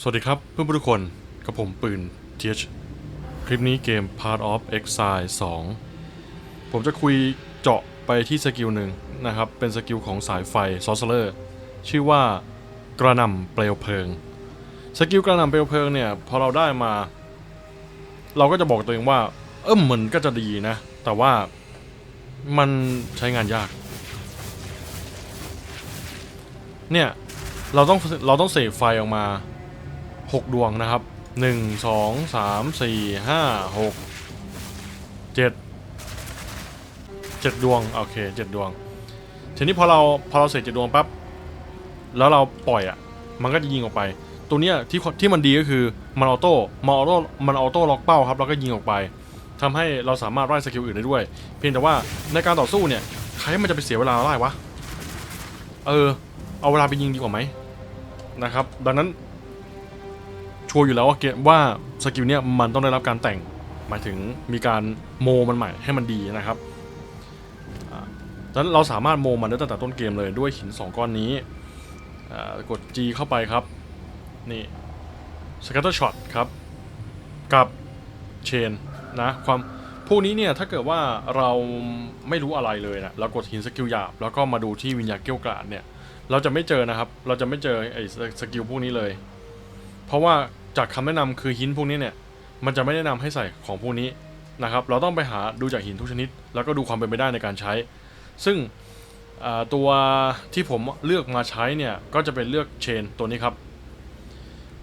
สวัสดีครับเพื่อนๆทุกคนกับผมปืน TH คลิปนี้เกม Part of Exile 2 ผมจะคุยเจาะไปที่สกิลหนึ่งนะครับ เป็นสกิลของสายไฟ Sorcerer ชื่อว่ากระนำเปลวเพลิง สกิลกระนำเปลวเพลิงเนี่ยพอเราได้มา เราก็จะบอกตัวเองว่า เออมันก็จะดีนะ แต่ว่ามันใช้งานยาก เนี่ย เราต้องเราต้องเสกไฟออกมา 6 ดวงนะครับ 1 2 3 4 5 6 7 7 ดวง โอเค 7 ดวง ทีนี้พอเราพอเราเสร็จ7ดวงปั๊บแล้วเราปล่อยอะ มันก็จะยิงออกไป ตัวเนี้ยที่ที่มันดีก็คือมันออโต้มันออโต้มันออโต้ล็อกเป้าครับแล้วก็ยิงออกไปทำให้เราสามารถไล่สกิลอื่นได้ด้วย เพียงแต่ว่าในการต่อสู้เนี่ยใครมันจะไปเสียเวลาไล่วะ เออ เอาเวลาไปยิงดีกว่าไหมนะครับ ดังนั้น ชัวร์อยู่แล้วว่าเกมว่าสกิลเนี่ยมันต้องได้รับการแต่ง หมายถึงมีการโมมันใหม่ให้มันดีนะครับดังนั้นเราสามารถโมมันได้ตั้งแต่ต้นเกมเลยด้วยหิน 2 ก้อนนี้ กด G เข้าไปครับ นี่ scatter shot ครับ กับ chain นะความพวกนี้เนี่ยถ้าเกิดว่าเราไม่รู้อะไรเลยนะเรากดหินสกิลหยาบ แล้วก็มาดูที่วิญญาเกี้ยวกราดเนี่ย เราจะไม่เจอนะครับ เราจะไม่เจอไอ้สกิลพวกนี้เลย เพราะว่า จากคำแนะนำคือหินพวกนี้เนี่ย มันจะไม่แนะนำให้ใส่ของพวกนี้นะครับ เราต้องไปหาดูจากหินทุกชนิด แล้วก็ดูความเป็นไปได้ในการใช้ ซึ่งตัวที่ผมเลือกมาใช้เนี่ย ก็จะเป็นเลือกเชนตัวนี้ครับ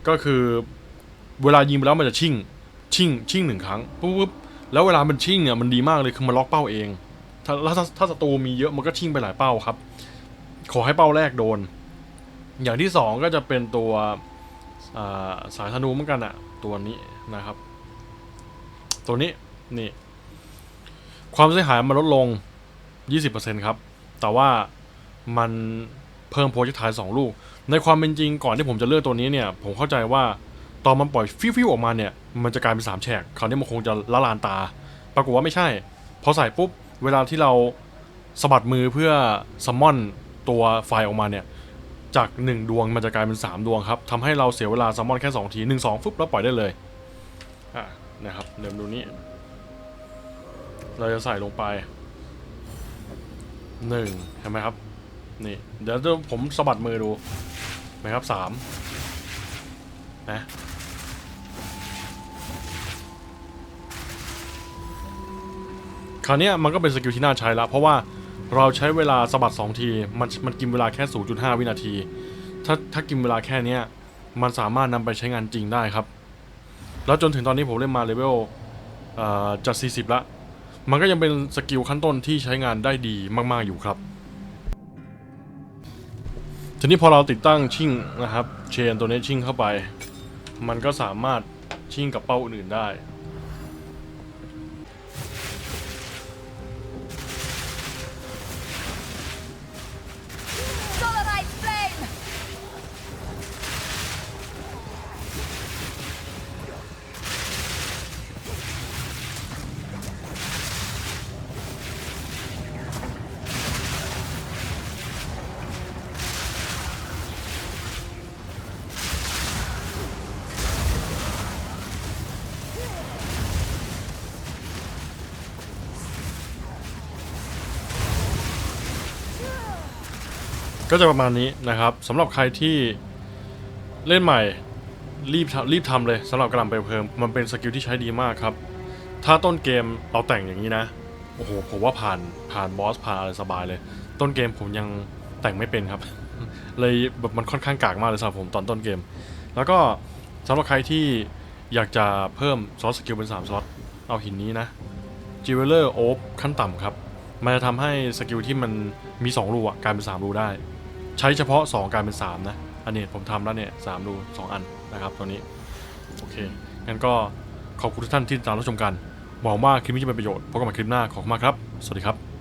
ก็คือเวลายิงไปแล้วมันจะชิ่ง ชิ่ง ชิ่งหนึ่งครั้งปุ๊บแล้วเวลามันชิ่งเนี่ยมันดีมากเลยคือมันล็อกเป้าเอง ถ้าถ้าถ้าศัตรูมีเยอะมันก็ชิ่งไปหลายเป้าครับ ขอให้เป้าแรกโดน อย่างที่สองก็จะเป็นตัว สายธนูเหมือนกันอะตัวนี้นะครับ ตัวนี้นี่ ความเสียหายมันลดลง 20%ครับ แต่ว่ามันเพิ่มโพจิทายสองลูก ในความเป็นจริงก่อนที่ผมจะเลือกตัวนี้เนี่ย ผมเข้าใจว่าตอนมันปล่อยฟิวๆออกมาเนี่ย มันจะกลายเป็นสามแฉกคราวนี้มันคงจะละลานตา ปรากฏว่าไม่ใช่ พอใส่ปุ๊บ เวลาที่เราสะบัดมือเพื่อซัมมอนตัวไฟออกมาเนี่ย จาก 1 ดวงมันจะกลายเป็น 3 ดวงครับทำให้เราเสียเวลาซัมมอนแค่ 2 ที 1 2ฟึบแล้วปล่อยได้เลยอะนะครับเดี๋ยวมดูนี้ เราจะใส่ลงไป 1 เห็นไหมครับ นี่ เดี๋ยวผมสะบัดมือดูนไหมครับ 3 นะคราวนี้มันก็เป็นสกิลที่น่าใช้ละเพราะว่า เราใช้เวลาสะบัด2ทีมันมันกินเวลาแค่ 0.5 วินาที ถ้าถ้ากินเวลาแค่เนี้ยมันสามารถนำไปใช้งานจริงได้ครับ แล้วจนถึงตอนนี้ผมเล่นมาเลเวลเอ่อจะ40 ละ มันก็ยังเป็นสกิลขั้นต้นที่ใช้งานได้ดีมาก ๆ อยู่ครับทีนี้พอเราติดตั้งชิ่งนะครับ เชนตัวนี้ชิ่งเข้าไป มันก็สามารถชิ่งกับเป้าอื่นๆได้ ก็จะประมาณนี้นะครับสำหรับใครที่เล่นใหม่รีบรีบทำเลยสำหรับกระหลำไปเพิ่มมันเป็นสกิลที่ใช้ดีมากครับ ถ้าต้นเกมเราแต่งอย่างนี้นะโอ้โหผมว่าผ่านผ่านบอสผ่านอะไรสบายเลย ต้นเกมผมยังแต่งไม่เป็นครับ เลยแบบมันค่อนข้างกากมากเลยสำหรับผมตอนต้นเกม แล้วก็สำหรับใครที่อยากจะเพิ่มซอสสกิลเป็น 3ซอสเอาหินนี้นะจิวเวลเลอร์โอฟขั้นต่ำครับ มันจะทำให้สกิลที่มันมี 2 รูอะกลายเป็น 3 รูได้ ใช้เฉพาะ 2กลายเป็น 3 นะ อันนี้ผมทำแล้วเนี่ยสามรู2อันนะครับตัวนี้ โอเค งั้นก็ขอบคุณทุกท่านที่ติดตามรับชมกันหวังว่าคลิปนี้จะเป็นประโยชน์พบกันใหม่คลิปหน้าขอบคุณมากครับ สวัสดีครับ